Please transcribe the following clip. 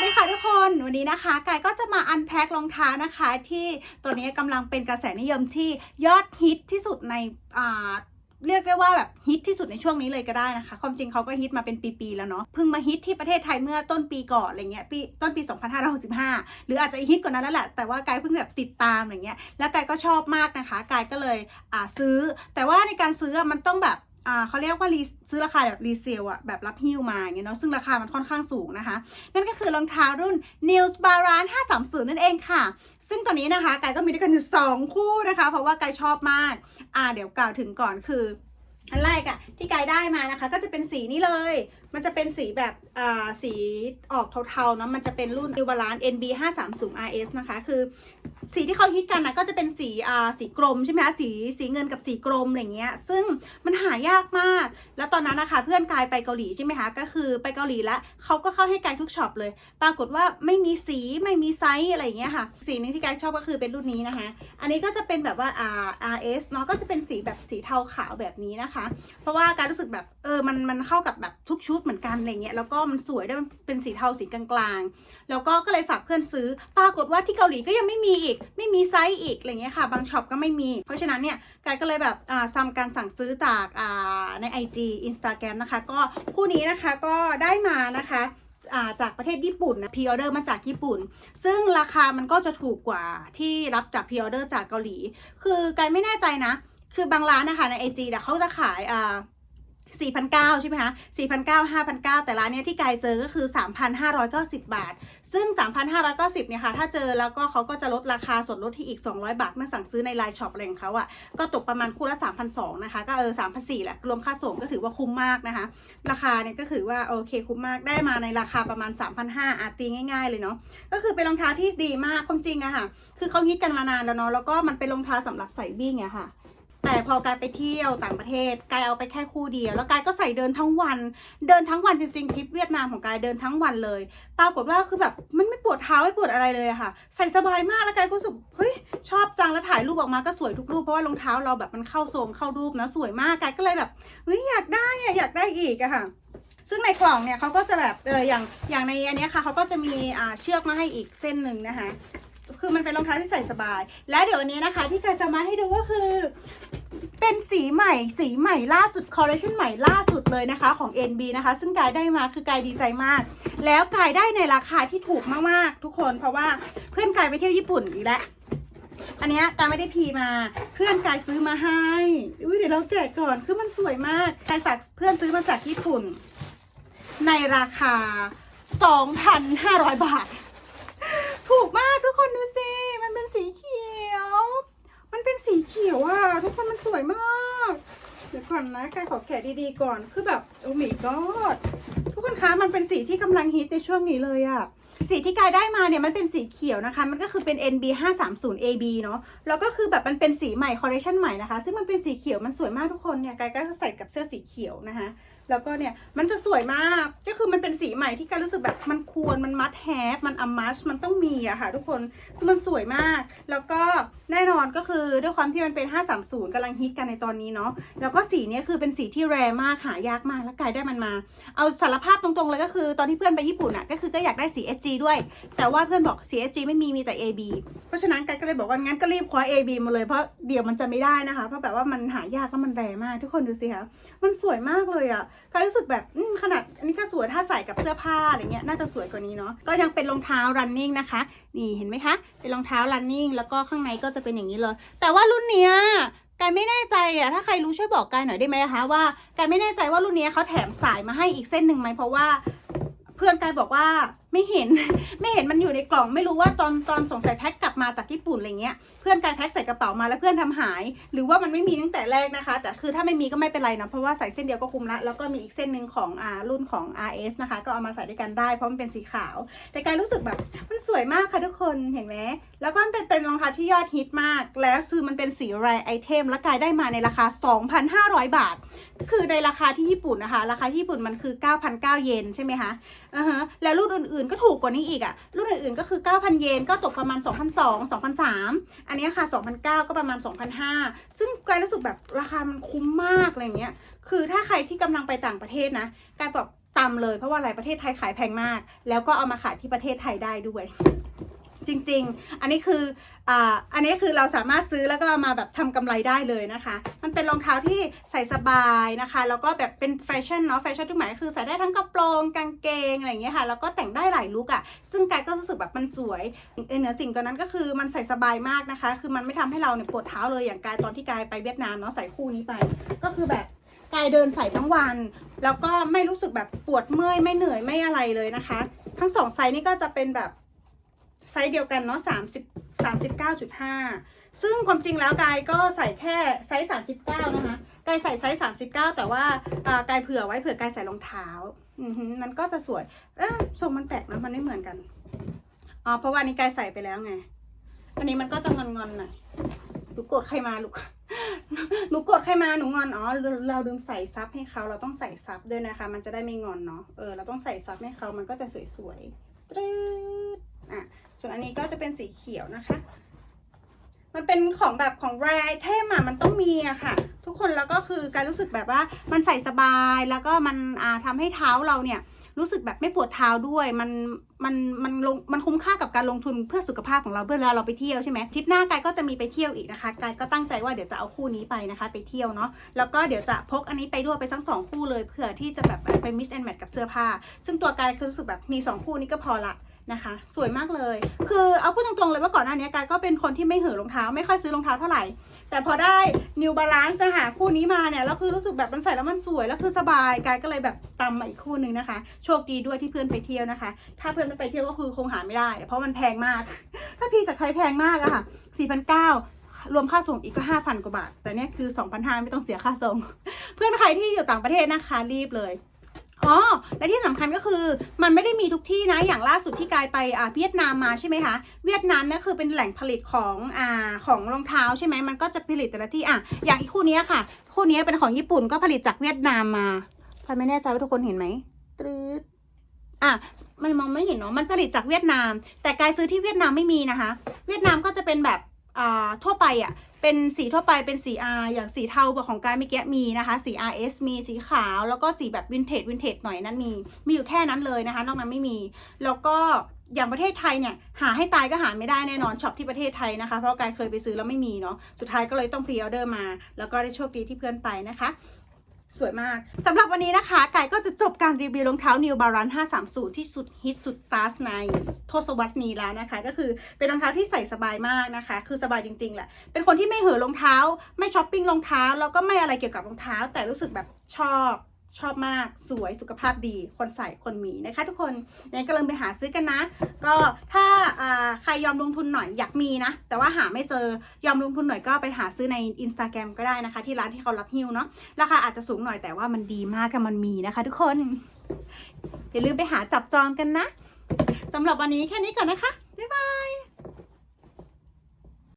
วัสดีค่ะทุกคนวันนี้นะคะกายก็จะมาอันแพ็ครองเท้านะคะ ที่ตัวนี้กำลังเป็นกระแสนิยมที่ยอดฮิตที่สุดในอ่าเรียกได้ว่าแบบฮิตที่สุดในช่วงนี้เลยก็ได้นะคะ ความจริงเขาก็ฮิตมาเป็นปีๆแล้วเนาะเพิ่งมาฮิตที่ประเทศไทยเมื่อต้นปีก่อนอะไรเงี้ยปีต้นปี 2565 หรืออาจจะฮิตกว่านั้นแล้วแหละ แต่ว่ากายเพิ่งแบบติดตามอะไรเงี้ยแล้วกายก็ชอบมากนะคะกายก็เลยอ่าซื้อ แต่ว่าในการซื้อมันต้องแบบ อ่าเขาเรียกว่ารีซื้อราคาแบบรีเซลอะแบบรับหิ้วมาอย่างเงี้ยเนาะซึ่งราคามันค่อนข้างสูงนะคะ นั่นก็คือรองเท้ารุ่น News Baran 530 นั่นเองค่ะ ซึ่งตอนนี้นะคะกายก็มีด้วยกันอยู่สองคู่นะคะ เพราะว่ากายชอบมากอ่าเดี๋ยวกล่าวถึงก่อนคืออันแรกอะที่กายได้มานะคะ ก็จะเป็นสีนี้เลยมันจะเป็นสีแบบสีออกเทาๆเนาะมันจะเป็นรุ่น New Balance NB 530 RS นะคะ คือสีที่เขาฮิตกันนะก็จะเป็นสีสีกรมใช่ไหมคะสีสีเงินกับสีกรมอะไรเงี้ย ซึ่งมันหายากมาก แล้วตอนนั้นนะคะเพื่อนกายไปเกาหลีใช่ไหมคะก็คือไปเกาหลีแล้วเขาก็เข้าให้กายทุกช็อปเลย ปรากฏว่าไม่มีสีไม่มีไซส์อะไรเงี้ยค่ะ สีนึงที่กายชอบก็คือเป็นรุ่นนี้นะคะ อันนี้ก็จะเป็นแบบว่า R RS เนาะก็จะเป็นสีแบบสีเทาขาวแบบนี้นะคะ เพราะว่าการรู้สึกแบบเออมันมันเข้ากับแบบทุกชุดเหมือนกันอะไรเงี้ยแล้วก็มันสวยด้วยมันเป็นสีเทาสีกลางๆ แล้วก็ก็เลยฝากเพื่อนซื้อ ปรากฏว่าที่เกาหลีก็ยังไม่มีอีก ไม่มีไซส์อีกอะไรเงี้ยค่ะ บางช็อปก็ไม่มี เพราะฉะนั้นเนี่ยกายก็เลยแบบอ่าทำการสั่งซื้อจากอ่าใน IG Instagram นะคะ ก็คู่นี้นะคะก็ได้มานะคะจากประเทศญี่ปุ่นนะพ r ออเดอร์มาจากญี่ปุ่น ซึ่งราคามันก็จะถูกกว่าที่รับจากพ r ออเดอร์จากเกาหลี คือกายไม่แน่ใจนะ คือบางร้านนะคะในไอจีเนี่ยเขาจะขายอ่า 4,900 ใช่ไหมคะ4,900 5,900 แต่ร้านเนี้ยที่กายเจอก็คือ 3,590 บาท ซึ่ง 3,590 เนี่ยค่ะ ถ้าเจอแล้วก็เขาก็จะลดราคาส่วนลดที่อีก 200 บาท เมื่อสั่งซื้อในไลน์ช็อปอะไรของเขาอะ่ะ ก็ตกประมาณคู่ละ 3,200 นะคะ ก็เออ 3,400 แหละ รวมค่าส่งก็ถือว่าคุ้มมากนะคะ ราคาเนี่ยก็ถือว่าโอเคคุ้มมาก ได้มาในราคาประมาณ 3,500อาตีง่าย ๆ เลยเนาะ ก็คือเป็นรองเท้าที่ดีมาก ความจริงอะค่ะ คือเขาฮิตกันมานานแล้วเนาะ แล้วก็มันเป็นรองเท้าสำหรับใส่วิ่งอะค่ะ แต่พอกายไปเที่ยวต่างประเทศกายเอาไปแค่คู่เดียว แล้วกายก็ใส่เดินทั้งวัน เดินทั้งวันจริงๆทริปเวียดนามของกายเดินทั้งวันเลย ปรากฏว่าคือแบบมันไม่ปวดเท้าไม่ปวดอะไรเลยค่ะ ใส่สบายมากแล้วกายก็รู้สึกเฮ้ยชอบจังแล้วถ่ายรูปออกมาก็สวยทุกรูปเพราะว่ารองเท้าเราแบบมันเข้าทรงเข้ารูปนะสวยมากกายก็เลยแบบเฮ้ยอยากได้อะอยากได้อีกอะค่ะซึ่งในกล่องเนี่ยเขาก็จะแบบเอออย่างอย่างในอันนี้ค่ะเขาก็จะมีอ่าเชือกมาให้อีกเส้นหนึ่งนะคะ คือมันเป็นรองเท้าที่ใส่สบาย และเดี๋ยววันนี้นะคะ ที่กายจะมาให้ดูก็คือ เป็นสีใหม่สีใหม่ล่าสุดคอลเลคชันใหม่ล่าสุดเลยนะคะของ NB นะคะ ซึ่งกายได้มาคือกายดีใจมาก แล้วกายได้ในราคาที่ถูกมากๆ ทุกคนเพราะว่าเพื่อนกายไปเที่ยวญี่ปุ่นอีกแล้วอันนี้กายไม่ได้พีมาเพื่อนกายซื้อมาให้อุ้ยเดี๋ยวเราแกะก่อนคือมันสวยมากกายฝากเพื่อนซื้อมาจากญี่ปุ่น ในราคา 2,500 บาท ถูกมากทุกคนดูสิมันเป็นสีเขียว มันเป็นสีเขียวอะทุกคน สวยมาก เดี๋ยวก่อนนะกายขอแกะดีๆก่อน คือแบบโอ้มีก็ทุกคนคะมันเป็นสีที่กำลังฮิตในช่วงนี้เลยอะ สีที่กายได้มาเนี่ยมันเป็นสีเขียวนะคะ มันก็คือเป็น NB 530 AB เนาะแล้วก็คือแบบมันเป็นสีใหม่คอลเลคชันใหม่นะคะ ซึ่งมันเป็นสีเขียวมันสวยมากทุกคนเนี่ยกายก็ใส่กับเสื้อสีเขียวนะคะแล้วก็เนี่ยมันจะสวยมากก็คือมันเป็นสีใหม่ที่การรู้สึกแบบมันควรมันมัดแฮปมันอัมมัชมันต้องมีอะค่ะทุกคนซึ่งมันสวยมาก แล้วก็แน่นอนก็คือด้วยความที่มันเป็น 530กำลังฮิตกันในตอนนี้เนาะแล้วก็สีนี้คือเป็นสีที่แรมากหายากมากแล้วกายได้มันมา เอาสารภาพตรงๆเลยก็คือตอนที่เพื่อนไปญี่ปุ่นอะก็คือก็อยากได้สี SG ด้วย แต่ว่าเพื่อนบอกสี SG ไม่มีมีแต่ AB เพราะฉะนั้นกายก็เลยบอกว่างั้นก็รีบคว้า AB มาเลยเพราะเดี๋ยวมันจะไม่ได้นะคะ เพราะแบบว่ามันหายากแล้วมันแรงมาก ทุกคนดูสิคะมันสวยมากเลยอะกายรู้สึกแบบขนาดอันนี้ก็สวยถ้าใส่กับเสื้อผ้าอะไรเงี้ยน่าจะสวยกว่านี้เนาะก็ยังเป็นรองเท้า running นะคะ นี่เห็นไหมคะ เป็นรองเท้า running แล้วก็ข้างในก็จะเป็นอย่างนี้เลย แต่ว่ารุ่นเนี้ยกายไม่แน่ใจอะถ้าใครรู้ช่วยบอกกายหน่อยได้ไหมคะว่ากายไม่แน่ใจว่ารุ่นนี้เขาแถมสายมาให้อีกเส้นหนึ่งไหมเพราะว่า เพื่อนกายบอกว่าไม่เห็นไม่เห็นมันอยู่ในกล่องไม่รู้ว่าตอนตอนสงสัยแพ็คกลับมาจากญี่ปุ่นอะไรเงี้ยเพื่อนกายแพ็คใส่กระเป๋ามาแล้วเพื่อนทำหาย หรือว่ามันไม่มีตั้งแต่แรกนะคะ แต่คือถ้าไม่มีก็ไม่เป็นไรนะเพราะว่าใส่เส้นเดียวก็คุ้มละแล้วก็มีอีกเส้นหนึ่งของอารุ่นของ RS นะคะ ก็เอามาใส่ด้วยกันได้เพราะมันเป็นสีขาว แต่กายรู้สึกแบบมันสวยมากค่ะทุกคนเห็นไหมแล้วก็มันเป็นเป็นรองเท้าที่ยอดฮิตมาก แล้วคือมันเป็นสีแรไอเทมและกายได้มาในราคา 2,500 บาทคือในราคาที่ญี่ปุ่นนะคะ ราคาที่ญี่ปุ่นมันคือ 9,900เยนใช่ไหมคะอ่าฮะแล้วรุ่นอื่นๆก็ถูกกว่านี้อีกอะรุ่นอื่นๆก็คือ 9,000 เยนก็ตกประมาณ 2,200 2,300 อันนี้ค่ะ 2,900 ก็ประมาณ 2,500 ซึ่งกายรู้สึกแบบราคามันคุ้มมากอะไรเงี้ย คือถ้าใครที่กำลังไปต่างประเทศนะกายบอกตำเลยเพราะว่าหลายประเทศไทยขายแพงมาก แล้วก็เอามาขายที่ประเทศไทยได้ด้วย จริง ๆ อันนี้คืออ่าอันนี้คือเราสามารถซื้อแล้วก็มาแบบทำกำไรได้เลยนะคะ มันเป็นรองเท้าที่ใส่สบายนะคะ แล้วก็แบบเป็นแฟชั่นเนาะแฟชั่นทุกหมายคือใส่ได้ทั้งกระโปรงกางเกงอะไรอย่างเงี้ยค่ะแล้วก็แต่งได้หลายลุคอะซึ่งกายก็รู้สึกแบบมันสวยเหนือสิ่งกว่านั้นก็คือมันใส่สบายมากนะคะ คือมันไม่ทำให้เราเนี่ยปวดเท้าเลยอย่างกายตอนที่กายไปเวียดนามเนาะใส่คู่นี้ไป ก็คือแบบกายเดินใส่ทั้งวัน แล้วก็ไม่รู้สึกแบบปวดเมื่อยไม่เหนื่อยไม่อะไรเลยนะคะ ทั้งสองไซส์นี่ก็จะเป็นแบบ ไซส์เดียวกันเนาะสามสิบสามสิบเก้าจุดห้าซึ่งความจริงแล้วกายก็ใส่แค่ไซส์สามสิบเก้านะคะกายใส่ไซส์สามสิบเก้าแต่ว่ากายเผื่อไว้เผื่อกายใส่รองเท้าอือมันก็จะสวยเอ๊ะทรงมันแปลกนะมันไม่เหมือนกันอ๋อเพราะว่าอันนี้กายใส่ไปแล้วไงอันนี้มันก็จะงอนๆหน่อยหนูโกรธใครมาลูกหนูกดใครมาหนูงอนอ๋อเราเราลืมใส่ซับให้เขาเราต้องใส่ซับด้วยนะคะ มันจะได้ไม่งอนเนาะเออเราต้องใส่ซับให้เขามันก็จะสวยๆตรึดอะ ส่วนอันนี้ก็จะเป็นสีเขียวนะคะ มันเป็นของแบบของแรเทมอะมันต้องมีอะค่ะ ทุกคนแล้วก็คือการรู้สึกแบบว่ามันใส่สบายแล้วก็มันอ่าทำให้เท้าเราเนี่ยรู้สึกแบบไม่ปวดเท้าด้วย มันมันมันลงมันคุ้มค่ากับการลงทุนเพื่อสุขภาพของเราเพื่อเวลาเราไปเที่ยวใช่ไหมทริปหน้ากายก็จะมีไปเที่ยวอีกนะคะกายก็ตั้งใจว่าเดี๋ยวจะเอาคู่นี้ไปนะคะ ไปเที่ยวเนาะแล้วก็เดี๋ยวจะพกอันนี้ไปด้วยไปทั้งสองคู่เลยเผื่อที่จะแบบไปมิสแอนแมทกับเสื้อผ้า ซึ่งตัวกายคือรู้สึกแบบมีสองคู่นี้ก็พอละ นะคะ สวยมากเลย คือเอาพูดตรงๆเลยว่าก่อนหน้านี้กายก็เป็นคนที่ไม่เห่อรองเท้า ไม่ค่อยซื้อรองเท้าเท่าไหร่ แต่พอได้ New Balance นะคะคู่นี้มาเนี่ยแล้วคือรู้สึกแบบมันใส่แล้วมันสวยแล้วคือสบายกายก็เลยแบบตำมาอีกคู่นึงนะคะ โชคดีด้วยที่เพื่อนไปเที่ยวนะคะ ถ้าเพื่อนไม่ไปเที่ยวก็คือคงหาไม่ได้ เพราะมันแพงมาก ถ้าพี่จากไทยแพงมากอะค่ะ4,900รวมค่าส่งอีกก็ 5,000 กว่าบาท แต่เนี่ยคือ 2,500 ไม่ต้องเสียค่าส่ง เพื่อนใครที่อยู่ต่างประเทศนะคะ รีบเลย อ๋อ และที่สำคัญก็คือมันไม่ได้มีทุกที่นะ อย่างล่าสุดที่กายไปอ่าเวียดนามมาใช่ไหมคะ เวียดนามเนี่ยคือเป็นแหล่งผลิตของอ่าของรองเท้าใช่ไหมมันก็จะผลิตแต่ละที่อะอย่างอีกคู่นี้ค่ะ คู่นี้เป็นของญี่ปุ่นก็ผลิตจากเวียดนามมาใครไม่แน่ใจว่าทุกคนเห็นไหมตรึดอะมันมองไม่เห็นเนาะมันผลิตจากเวียดนาม แต่กายซื้อที่เวียดนามไม่มีนะคะ เวียดนามก็จะเป็นแบบอ่าทั่วไปอะ เป็นสีทั่วไปเป็นสี R อย่างสีเทาของกายเมื่อกี้มีนะคะ สี RS มีสีขาวแล้วก็สีแบบวินเทจวินเทจหน่อยนั้นมี มีอยู่แค่นั้นเลยนะคะนอกนั้นไม่มี แล้วก็อย่างประเทศไทยเนี่ยหาให้ตายก็หาไม่ได้แน่นอนช็อปที่ประเทศไทยนะคะ เพราะกายเคยไปซื้อแล้วไม่มีเนาะสุดท้ายก็เลยต้องพรีออเดอร์มา แล้วก็ได้โชคดีที่เพื่อนไปนะคะ สวยมากสำหรับวันนี้นะคะ ไก่ก็จะจบการรีวิวรองเท้า New Balance 530 ที่สุดฮิตสุดตัสในทศวรรษนี้แล้วนะคะ ก็คือเป็นรองเท้าที่ใส่สบายมากนะคะ คือสบายจริงๆแหละ เป็นคนที่ไม่เห่อรองเท้า ไม่ช้อปปิ้งรองเท้า แล้วก็ไม่อะไรเกี่ยวกับรองเท้า แต่รู้สึกแบบชอบ ชอบมากสวยสุขภาพดี คนใส่คนมีนะคะ ทุกคนยังก็เริ่มไปหาซื้อกันนะ ก็ถ้าใครยอมลงทุนหน่อยอยากมีนะ แต่ว่าหาไม่เจอยอมลงทุนหน่อยก็ไปหาซื้อใน Instagram ก็ได้นะคะ ที่ร้านที่เขารับฮิ้วเนาะราคาอาจจะสูงหน่อยแต่ว่ามันดีมากกับมันมีนะคะ ทุกคนอย่าลืมไปหาจับจองกันนะสำหรับวันนี้แค่นี้ก่อนนะคะบ๊ายบาย